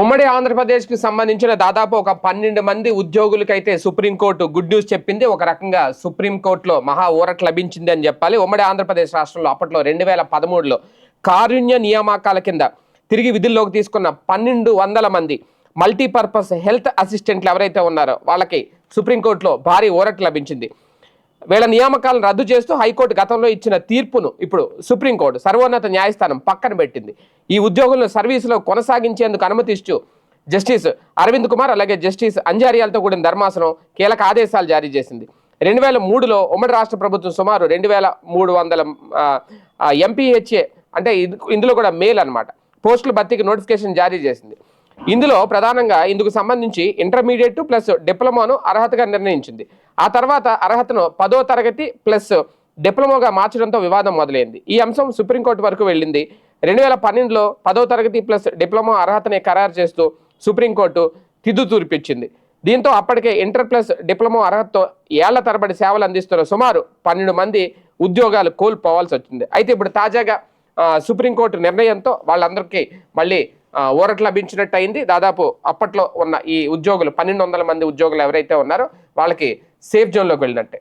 ఉమ్మడి ఆంధ్రప్రదేశ్కి సంబంధించిన దాదాపు ఒక పన్నెండు మంది ఉద్యోగులకైతే సుప్రీంకోర్టు గుడ్ న్యూస్ చెప్పింది. ఒక రకంగా సుప్రీంకోర్టులో మహా ఊరట్ లభించింది అని చెప్పాలి. ఉమ్మడి ఆంధ్రప్రదేశ్ రాష్ట్రంలో అప్పట్లో రెండు వేల పదమూడులో కారుణ్య నియామకాల కింద తిరిగి విధుల్లోకి తీసుకున్న పన్నెండు వందల మంది మల్టీపర్పస్ హెల్త్ అసిస్టెంట్లు ఎవరైతే ఉన్నారో వాళ్ళకి సుప్రీంకోర్టులో భారీ ఊరట్ లభించింది. వీళ్ళ నియామకాలను రద్దు చేస్తూ హైకోర్టు గతంలో ఇచ్చిన తీర్పును ఇప్పుడు సుప్రీంకోర్టు సర్వోన్నత న్యాయస్థానం పక్కన పెట్టింది. ఈ ఉద్యోగులను సర్వీసులో కొనసాగించేందుకు అనుమతిస్తూ జస్టిస్ అరవింద్ కుమార్ అలాగే జస్టిస్ అంజారియాలతో కూడిన ధర్మాసనం కీలక ఆదేశాలు జారీ చేసింది. రెండు వేల మూడులో ఉమ్మడి రాష్ట్ర ప్రభుత్వం సుమారు రెండు వేల మూడు వందల ఎంపీహెచ్ఏ అంటే ఇందులో కూడా మేల్ అన్నమాట పోస్టుల భర్తీకి నోటిఫికేషన్ జారీ చేసింది. ఇందులో ప్రధానంగా ఇందుకు సంబంధించి ఇంటర్మీడియట్ ప్లస్ డిప్లొమాను అర్హతగా నిర్ణయించింది. ఆ తర్వాత అర్హతను పదో తరగతి ప్లస్ డిప్లొమాగా మార్చడంతో వివాదం మొదలైంది. ఈ అంశం సుప్రీంకోర్టు వరకు వెళ్ళింది. రెండు వేల పన్నెండులో పదో తరగతి ప్లస్ డిప్లొమా అర్హతని ఖరారు చేస్తూ సుప్రీంకోర్టు తిద్దు తూర్పిచ్చింది. దీంతో అప్పటికే ఇంటర్ ప్లస్ డిప్లొమా అర్హతతో ఏళ్ళ తరబడి సేవలు అందిస్తున్న సుమారు పన్నెండు మంది ఉద్యోగాలు కోల్పోవాల్సి వచ్చింది. అయితే ఇప్పుడు తాజాగా సుప్రీంకోర్టు నిర్ణయంతో వాళ్ళందరికీ మళ్ళీ ఊరట లభించినట్టు అయింది దాదాపు అప్పట్లో ఉన్న ఈ ఉద్యోగులు పన్నెండు వందల మంది ఉద్యోగులు ఎవరైతే ఉన్నారో వాళ్ళకి సేఫ్ జోన్లోకి వెళ్ళినట్టే.